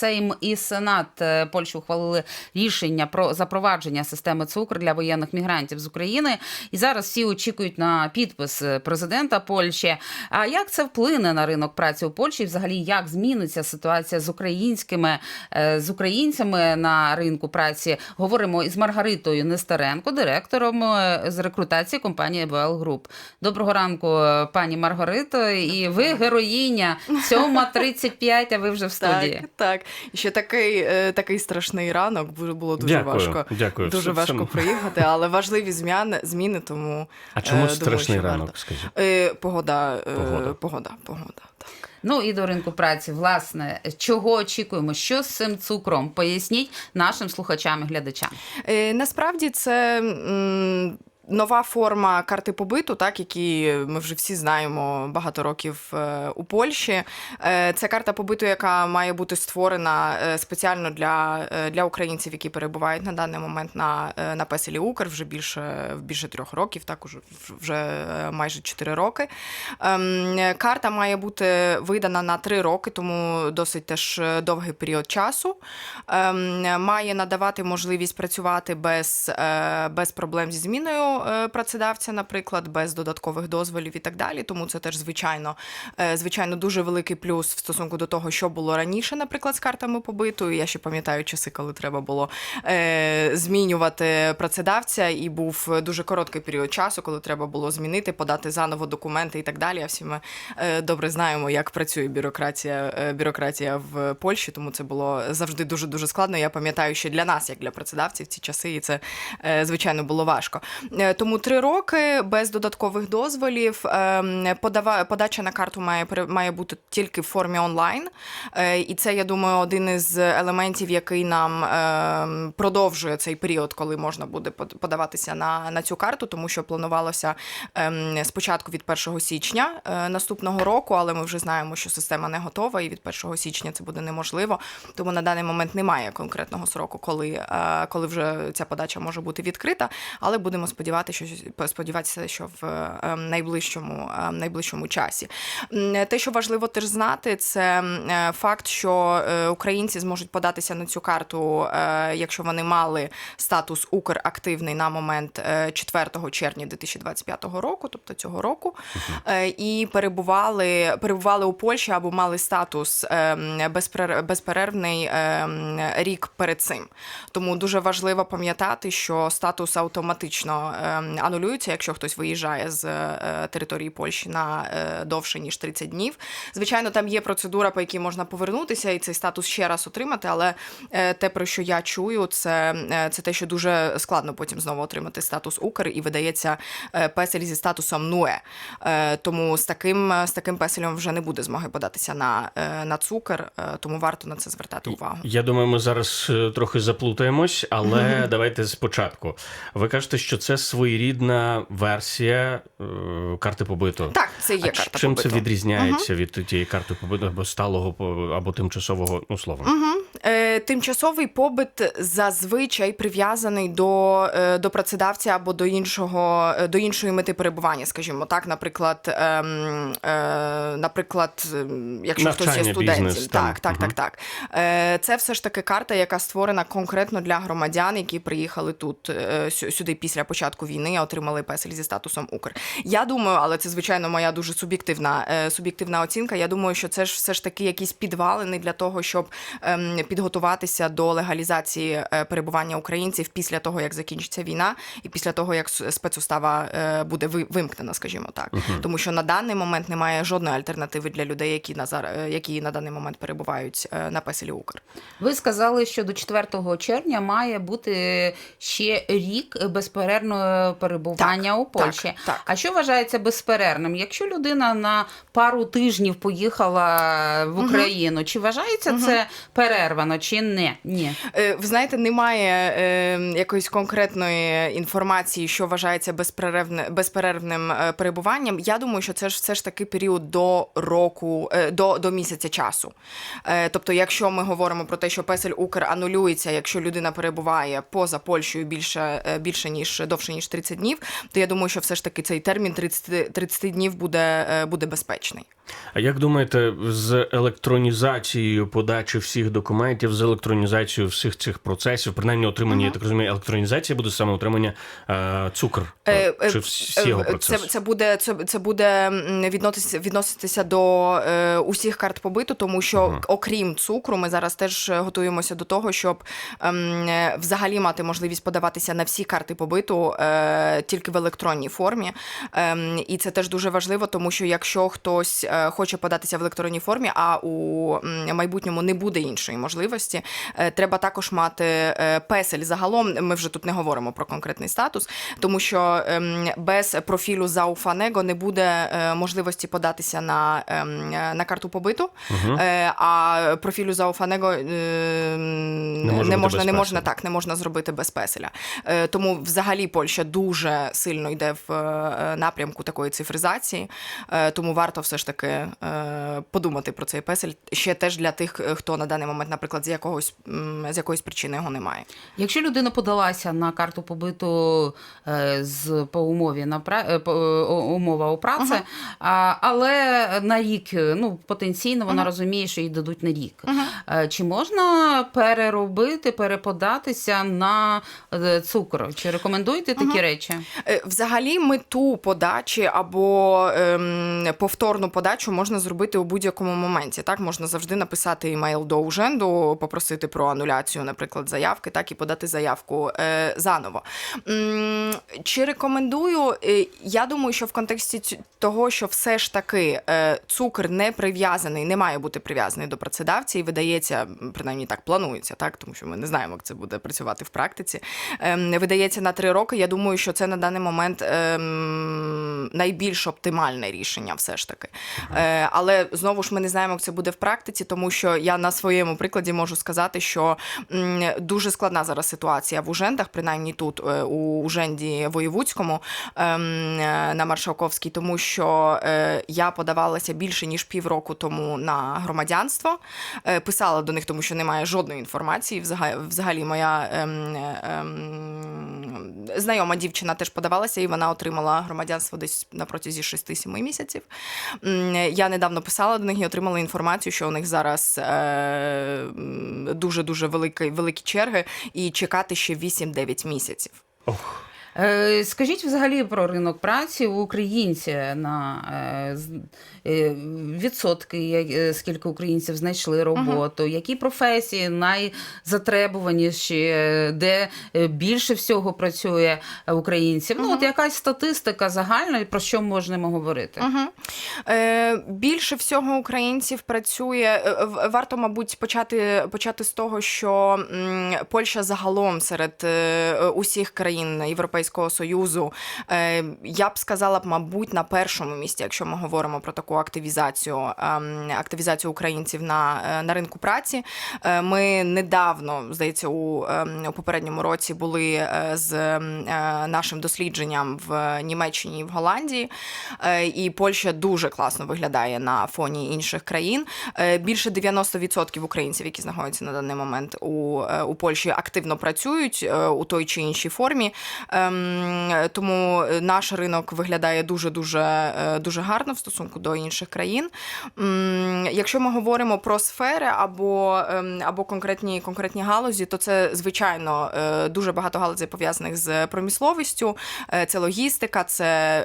Сейм і Сенат е, Польщі ухвалили рішення про запровадження системи цукр для воєнних мігрантів з України. І зараз всі очікують на підпис е, президента Польщі. А як це вплине на ринок праці у Польщі? І Взагалі, як зміниться ситуація з українськими е, з українцями на ринку праці? Говоримо із Маргаритою Нестеренко, директором з рекрутації компанії BL Group. Доброго ранку, пані Маргарито. І ви героїня 7.35, а ви вже в студії. Так, так. І ще такий, е, такий страшний ранок було- було дуже Дякую, важко. дякую. Дуже важко приїхати, але важливі зміни, зміни тому. А чому е, думаю, страшний ранок, варто. скажіть? Е, Погода, Погода. погода, погода. Так. Ну і до ринку праці, власне, чого очікуємо? Що з цим цукром? Поясніть нашим слухачам і глядачам. Насправді це. Нова форма карти побиту, так які ми вже всі знаємо багато років е, у Польщі. Е, Це карта побиту, яка має бути створена е, спеціально для, для українців, які перебувають на даний момент на, на песелі Укр вже більше більше трьох років, так уже вже майже чотири роки. Ем, Карта має бути видана на три роки, тому досить теж довгий період часу. Ем, Має надавати можливість працювати без, без проблем зі зміною працедавця, наприклад, без додаткових дозволів і так далі. Тому це теж звичайно, е, звичайно дуже великий плюс в стосунку до того, що було раніше, наприклад, з картами побиту. Я ще пам'ятаю часи, коли треба було е, змінювати працедавця, і був дуже короткий період часу, коли треба було змінити, подати заново документи і так далі. А всі ми е, добре знаємо, як працює бюрократія, е, бюрократія в Польщі, тому це було завжди дуже дуже складно. Я пам'ятаю, що для нас, як для працедавців, ці часи, і це е, звичайно було важко. Тому три роки без додаткових дозволів. ем, Подава подача на карту має має бути тільки в формі онлайн. Е, І це, я думаю, один із елементів, який нам ем, продовжує цей період, коли можна буде подаватися на, на цю карту, тому що планувалося ем, спочатку від 1 січня е, наступного року, але ми вже знаємо, що система не готова, і від 1 січня це буде неможливо. Тому на даний момент немає конкретного сроку, коли, е, коли вже ця подача може бути відкрита. Але будемо сподіватися, що сподіватися, що в е, найближчому, е, найближчому часі. Те, що важливо теж знати, це е, факт, що е, українці зможуть податися на цю карту, е, якщо вони мали статус Украктивний на момент е, 4 червня 2025 року, тобто цього року, і перебували, перебували у Польщі або мали статус е, безперервний рік перед цим. Тому дуже важливо пам'ятати, що статус автоматично е, анулюється, якщо хтось виїжджає з е, території Польщі на е, довше ніж 30 днів. Звичайно, там є процедура, по якій можна повернутися і цей статус ще раз отримати. Але е, те, про що я чую, це, це те, що дуже складно потім знову отримати статус Укр і видається песель зі статусом НУЕ. Тому з таким, з таким песелем вже не буде змоги податися на, на цукор, е, тому варто на це звертати увагу. Я думаю, ми зараз трохи заплутаємось, але давайте спочатку. Ви кажете, що це своєрідна версія е, карти побиту. Так, це є а карта чим побиту. це відрізняється від тієї карти побиту або сталого або тимчасового, ну словом? Угу. Е, тимчасовий побит зазвичай прив'язаний до, е, до працедавця або до іншого е, до іншої мети перебування, скажімо так. Наприклад, ем, е, наприклад, ем, якщо хтось є Навчання, студентом, бізнес, так, так, Мгм. так, так. Е, це все ж таки карта, яка створена конкретно для громадян, які приїхали тут е, сюди після початку війни, отримали песель зі статусом Укр. Я думаю, але це звичайно моя дуже суб'єктивна е, суб'єктивна оцінка. Я думаю, що це ж все ж таки якісь підвалини для того, щоб ем, підготуватися до легалізації е, перебування українців після того, як закінчиться війна, і після того, як спецустава е, буде ви- вимкнена, скажімо так. Тому що на даний момент немає жодної альтернативи для людей, які на зар... е, які на даний момент перебувають е, на песелі Укр. Ви сказали, що до 4 червня має бути ще рік безперервного перебування Так, у Польщі. так, так. А що вважається безперервним? Якщо людина на пару тижнів поїхала в Україну, чи вважається це перервано, чи не? Ні. Е, Ви знаєте, немає е, якоїсь конкретної інформації, що вважається безперервним е, перебуванням. Я думаю, що це ж все ж таки період до року, е, до, до місяця часу. Е, тобто, якщо ми говоримо про те, що песель Укр анулюється, якщо людина перебуває поза Польщею більше, е, більше ніж довше ніж 30 днів, то я думаю, що все ж таки цей термін 30, 30 днів буде, е, буде безпечний. А як думаєте, з електронізацією подачі всіх документів? з електронізацією всіх цих процесів, принаймні отримання, я так розумію, електронізація буде саме отримання е, цукр Е, е, чи всі його Е, Це, це буде це, це буде відноситися, відноситися до е, усіх карт побиту, тому що Мгм. окрім цукру, ми зараз теж е, готуємося до того, щоб ем, е, взагалі мати можливість подаватися на всі карти побиту е, тільки в електронній формі. Ем, і це теж дуже важливо, тому що якщо хтось е, хоче податися в електронній формі, а у майбутньому не буде іншої можливості, е, треба також мати е, песель. Загалом ми вже тут не говоримо про конкретний статус, тому що ем, без профілю Зауфанего не буде е, можливості податися на, ем, е, на карту побиту. Е, а профілю Зауфанего е, не, можна, не можна так, не можна зробити без песеля. Е, тому взагалі Польща дуже сильно йде в е, напрямку такої цифризації. Е, тому варто все ж таки е, подумати про цей песель ще теж для тих, хто на даний момент, наприклад, з якогось з якоїсь причини його немає. Якщо людина подалася на карту побиту з по умові на пра... по, умова у праці, а, але на рік, ну потенційно вона розуміє, що їй дадуть на рік. Е, Чи можна переробити, переподатися на цукор? Чи рекомендуєте такі речі? Е, Взагалі, мету подачі або ем, повторну подачу можна зробити у будь-якому моменті. Так, можна завжди написати імейл до уженду, попросити про ануляцію, наприклад, заявки, так і подати заявку е, заново. М, Чи рекомендую? Е, Я думаю, що в контексті того, що все ж таки е, цукор не прив'язаний, не має бути прив'язаний до працедавця і видається, принаймні так планується, так тому що ми не знаємо, як це буде працювати в практиці. Ем, видається на три роки. Я думаю, що це на даний момент ем, найбільш оптимальне рішення, все ж таки. Е, але знову ж ми не знаємо, як це буде в практиці, тому що я на своєму прикладі можу сказати, що м, дуже складна зараз ситуація в Ужендах, принаймні тут, е, у Уженді Воєвудському ем, на Маршалковській, тому що е, я подавалася більше ніж півроку тому на громадянство. Е, писала до них, тому що немає жодної інформації. Взагалі, взагалі моя ем, ем, знайома дівчина теж подавалася, і вона отримала громадянство десь на протязі 6-7 місяців. Я недавно писала до них і отримала інформацію, що у них зараз е, дуже дуже великі, великі черги, і чекати ще 8-9 місяців. Ох. Е, Скажіть взагалі про ринок праці у українці на е, е, відсотки, скільки українців знайшли роботу, які професії найзатребуваніші, де більше всього працює українців. Ну, от якась статистика загальна, про що можемо говорити? Угу. Е, більше всього українців працює. Варто, мабуть, почати, почати з того, що Польща загалом серед усіх країн Європейського Союзу, е, я б сказала б, мабуть, на першому місці, якщо ми говоримо про таку активізацію, ем, активізацію українців на, е, на ринку праці. Е, Ми недавно, здається, у, ем, у попередньому році були з ем, нашим дослідженням в Німеччині і в Голландії. І Польща дуже класно виглядає на фоні інших країн. Більше 90% українців, які знаходяться на даний момент у, у Польщі, активно працюють у той чи іншій формі. Ем, Тому наш ринок виглядає дуже дуже дуже гарно в стосунку до інших країн. Якщо ми говоримо про сфери або, ем, або конкретні, конкретні галузі, то це звичайно е, дуже багато галузей пов'язаних з промисловістю. Е, Це логістика, це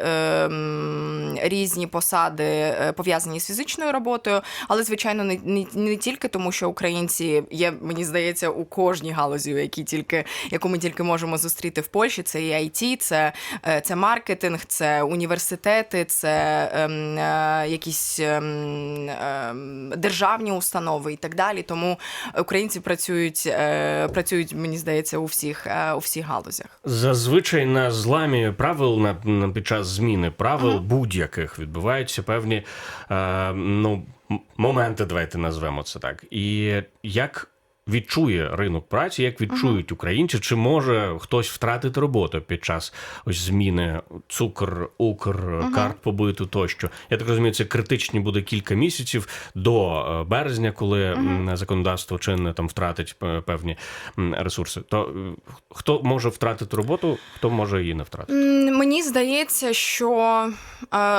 ем, різні посади е, пов'язані з фізичною роботою, але звичайно не, не, не тільки тому, що українці є, мені здається, у кожній галузі, які тільки яку ми тільки можемо зустріти в Польщі. Це і IT, це, е, це маркетинг, це університети, це ем, е, якісь ем, ем, державні установи і так далі. Тому українці працюють, е, працюють, мені здається, у всіх, е, у всіх галузях. Зазвичай на зламі правил на, на під час зміни правил будь-яких відбуваються певні е, ну, моменти, давайте назвемо це так. І як відчує ринок праці, як відчують українці, чи може хтось втратити роботу під час ось зміни цукр, укр, карт побиту тощо. Я так розумію, це критичні буде кілька місяців до е, березня, коли законодавство чинне там втратить е, певні ресурси. То е, хто може втратити роботу, хто може її не втратити? Мені здається, що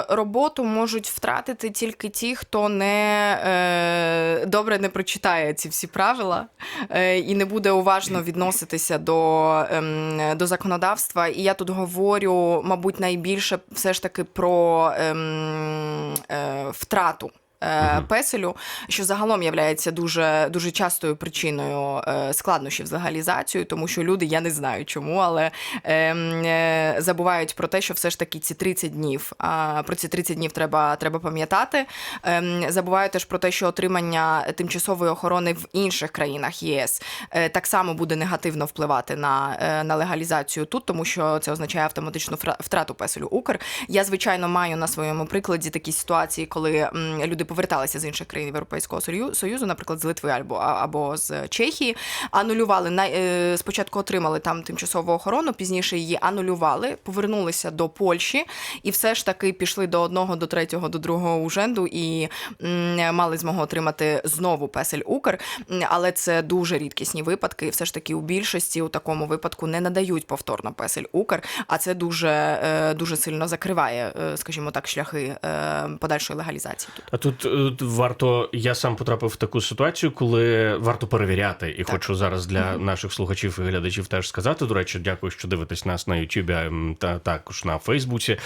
роботу можуть втратити тільки ті, хто не добре не прочитає ці всі правила. Е, і не буде уважно відноситися до, ем, до законодавства. І я тут говорю, мабуть, найбільше все ж таки про ем, е, втрату. Е, Песелю, що загалом є дуже, дуже частою причиною е, складнощів з легалізацією, тому що люди, я не знаю чому, але ем, е, забувають про те, що все ж таки ці 30 днів, а, про ці 30 днів треба, треба пам'ятати. Ем, забувають теж про те, що отримання тимчасової охорони в інших країнах ЄС е, так само буде негативно впливати на, е, на легалізацію тут, тому що це означає автоматичну втрату песелю Укр. Я звичайно маю на своєму прикладі такі ситуації, коли люди поверталися з інших країн Європейського Сою- союзу, наприклад, з Литви або або з Чехії, анулювали на е, спочатку отримали там тимчасову охорону, пізніше її анулювали, повернулися до Польщі і все ж таки пішли до одного, до третього, до другого уженду і мали змогу отримати знову песель Укр. Але це дуже рідкісні випадки. І все ж таки у більшості у такому випадку не надають повторно песель Укр, а це дуже, е, дуже сильно закриває, е, скажімо так, шляхи подальшої легалізації тут. А тут е, варто, я сам потрапив в таку ситуацію, коли варто перевіряти, і Так. хочу зараз для наших слухачів і глядачів теж сказати. До речі, дякую, що дивитесь нас на Ютубі та також на Фейсбуці.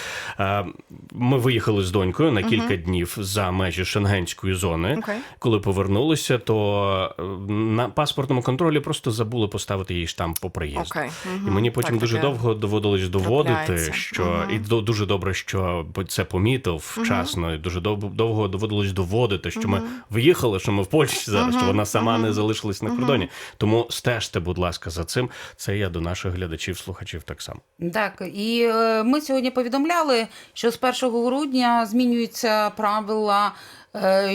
Ми виїхали з донькою на кілька днів за межі шенгенської зони. Окей. Коли повернулися, то е, на паспортному контролі просто забули поставити їй штамп по приїзду. Окей. І мені потім Так, дуже довго доводилось доводити, що Мгм. і до- дуже добре, що це помітив вчасно, і дуже дов- довго доводилось доводити, що ми виїхали, що ми в Польщі зараз, що вона сама не залишилась на кордоні. Тому стежте, будь ласка, за цим. Це я до наших глядачів, слухачів так само. Так, і е, ми сьогодні повідомляли, що з 1 грудня змінюються правила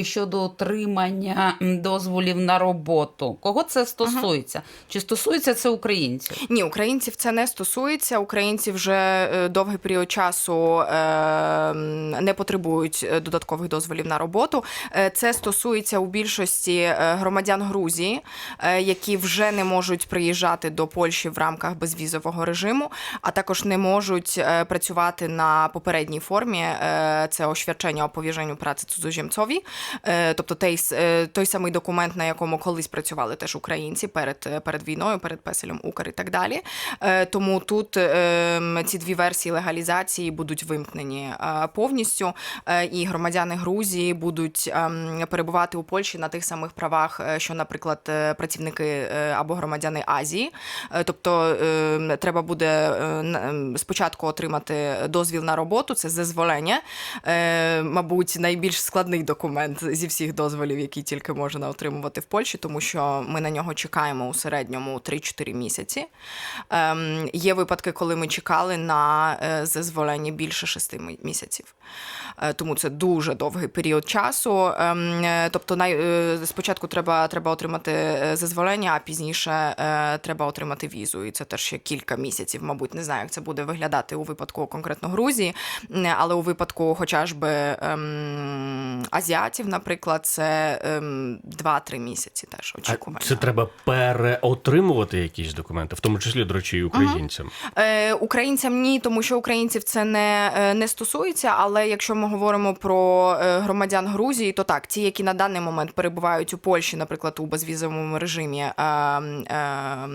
щодо отримання дозволів на роботу. Кого це стосується? Чи стосується це українців? Ні, українців це не стосується. Українці вже е, довгий період часу е, не потребують е, додаткових дозволів на роботу. Е, Це стосується у більшості е, громадян Грузії, е, які вже не можуть приїжджати до Польщі в рамках безвізового режиму, а також не можуть е, працювати на попередній формі. Е, Це оświadczenie o powierzeniu pracy cudzoziemcowi, Е, тобто той, е, той самий документ, на якому колись працювали теж українці перед, е, перед війною, перед песелем Укр і так далі. Тому тут е, ці дві версії легалізації будуть вимкнені повністю, і громадяни Грузії будуть ем, перебувати у Польщі на тих самих правах, що, наприклад, працівники або громадяни Азії. Тобто е, треба буде ем, спочатку отримати дозвіл на роботу, це зазволення. Е, Мабуть, найбільш складний документ зі всіх дозволів, які тільки можна отримувати в Польщі, тому що ми на нього чекаємо у середньому 3-4 місяці. Ем, Є випадки, коли ми чекали на е, зазволення більше 6 місяців. Е, Тому це дуже довгий період часу. Ем, е, Тобто, най, е, спочатку треба, треба отримати зазволення, а пізніше е, треба отримати візу. І це теж ще кілька місяців, мабуть, не знаю, як це буде виглядати у випадку конкретно Грузії, але у випадку, хоча ж би ем, азіатів, наприклад, це ем, 2-3 місяці теж А це треба переотримувати якісь документи, в тому числі, до речі, і українцям. Е, українцям ні, тому що українців це не, е, не стосується. Але якщо ми говоримо про е, громадян Грузії, то так, ті, які на даний момент перебувають у Польщі, наприклад, у безвізовому режимі, е, е,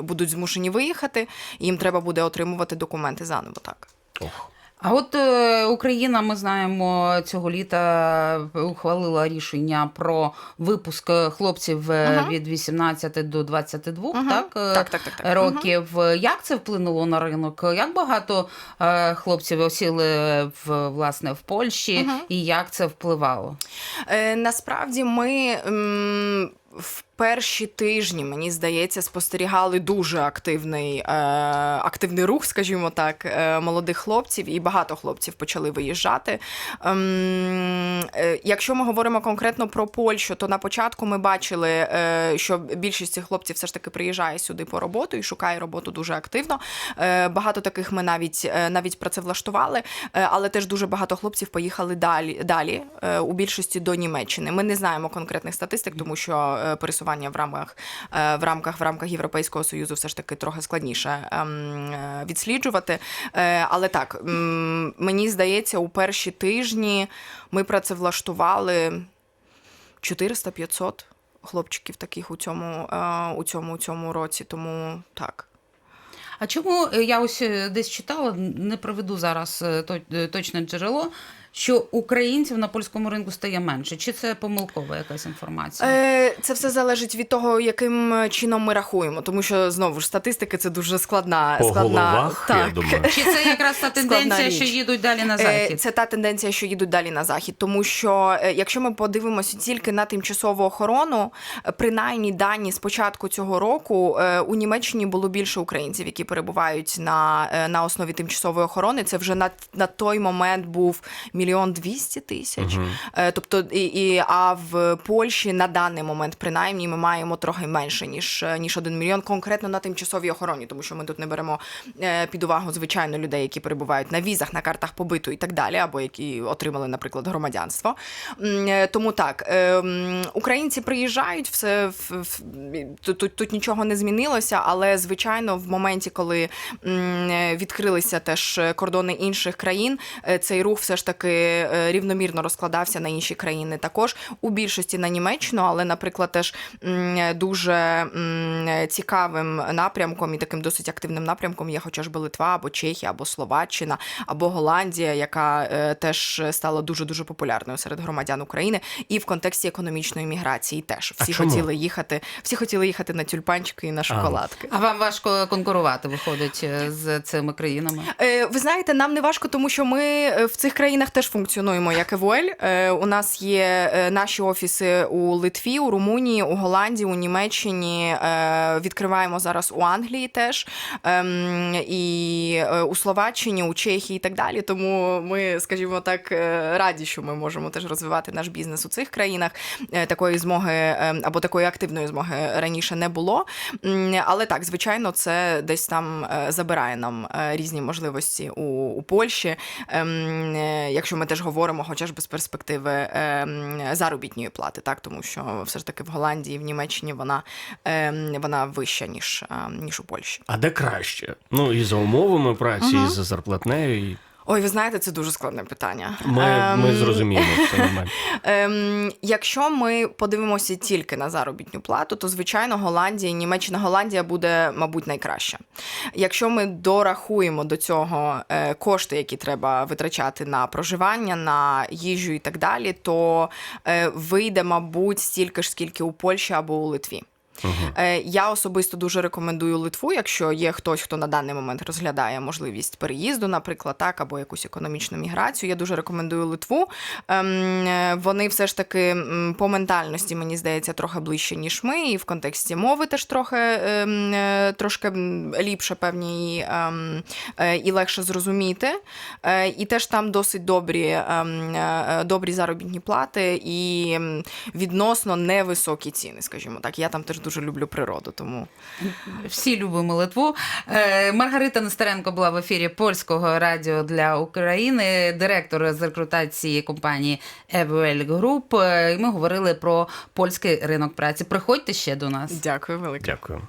будуть змушені виїхати, їм треба буде отримувати документи заново. Так. Ох. А от е, Україна, ми знаємо, цього літа ухвалила рішення про випуск хлопців е, Мгм. від 18 до 22, Мгм. так, е, Так, так, так, так. років. Як це вплинуло на ринок? Як багато е, хлопців осіли в власне в Польщі, Мгм. і як це впливало? Е, насправді ми. м, В перші тижні, мені здається, спостерігали дуже активний, е, активний рух, скажімо так, е, молодих хлопців, і багато хлопців почали виїжджати. Ем, е, якщо ми говоримо конкретно про Польщу, то на початку ми бачили, е, що більшість цих хлопців все ж таки приїжджає сюди по роботу і шукає роботу дуже активно. Е, багато таких ми навіть, е, навіть працевлаштували, е, але теж дуже багато хлопців поїхали далі, далі е, у більшості до Німеччини. Ми не знаємо конкретних статистик, тому що е, пересування в рамках е, в рамках в рамках Європейського союзу все ж таки трохи складніше ем, е, відсліджувати. Але так мені здається, у перші тижні ми працевлаштували 400-500 хлопчиків таких у цьому, у цьому, у цьому році. Тому так. А чому я ось десь читала, не приведу зараз то- точне джерело, що українців на польському ринку стає менше? Чи це помилкова якась інформація? Е, Це все залежить від того, яким чином ми рахуємо, тому що знову ж статистики це дуже складна По складна головах, я думаю. Чи це якраз та тенденція, річ. що їдуть далі на Е. Це та тенденція, що їдуть далі на захід. Тому що е, якщо ми подивимося тільки на тимчасову охорону, е, принаймні дані з початку цього року е, у Німеччині було більше українців, які перебувають на, е, на основі тимчасової охорони. Це вже на, на той момент був мільйон двісті тисяч. Е, Тобто, і, і, а в Польщі на даний момент, принаймні, ми маємо трохи менше ніж, ніж один мільйон, конкретно на тимчасовій охороні, тому що ми тут не беремо е, під увагу звичайно людей, які перебувають на візах, на картах побиту і так далі, або які отримали, наприклад, громадянство. Е, Тому так, е, українці приїжджають, все в- в- тут, тут, тут нічого не змінилося, але звичайно, в моменті, коли е, відкрилися теж кордони інших країн, е, цей рух все ж таки е, рівномірно розкладався на інші країни. Також у більшості на Німеччину, але, наприклад, теж дуже цікавим напрямком і таким досить активним напрямком є хоча ж би Литва, або Чехія, або Словаччина, або Голландія, яка е, теж стала дуже дуже популярною серед громадян України, і в контексті економічної міграції теж А всі чому? хотіли їхати, всі хотіли їхати на тюльпанчики і на шоколадки. А вам важко конкурувати виходить е, з цими країнами? Е, Ви знаєте, нам не важко, тому що ми е, в цих країнах теж функціонуємо як ЕВОЛь. Е, У нас є е, наші офіси у Литві, у Румунії, у Голландії, у Німеччині. е, Відкриваємо зараз у Англії теж ем, і у Словаччині, у Чехії і так далі. Тому ми, скажімо так, раді, що ми можемо теж розвивати наш бізнес у цих країнах. Такої змоги е, або такої активної змоги раніше не було. Але так, звичайно, це десь там забирає нам різні можливості у, у Польщі. Ем, е, Якщо ми теж говоримо, хоча ж без перспективи е, заробітної плати, так тому що все ж таки в Голландії, в Німеччині вона, е, вона вища ніж, е, ніж у Польщі. А де краще? Ну і за умовами праці, і за зарплатнею. І... Ой, ви знаєте, це дуже складне питання. Ми, Ем, ми зрозуміємо це нормально. Ем, якщо ми подивимося тільки на заробітну плату, то звичайно Голландія, Німеччина, Голландія буде, мабуть, найкраща. Якщо ми дорахуємо до цього е, кошти, які треба витрачати на проживання, на їжу і так далі, то е, вийде, мабуть, стільки ж, скільки у Польщі або у Литві. Е, Я особисто дуже рекомендую Литву, якщо є хтось, хто на даний момент розглядає можливість переїзду, наприклад, так, або якусь економічну міграцію. Я дуже рекомендую Литву. Ем, е, Вони все ж таки по ментальності, мені здається, трохи ближче, ніж ми, і в контексті мови теж трохи ем, е, трошки ліпше, певні, і, ем, і легше зрозуміти. І теж там досить добрі, добрі заробітні плати і відносно невисокі ціни, скажімо так. Я там теж дуже люблю природу, тому Всі любимо Литву. Е, Маргарита Нестеренко була в ефірі польського радіо для України, директор з рекрутації компанії EVL Group. Е, І ми говорили про польський ринок праці. Приходьте ще до нас. дякую велике. Дякую.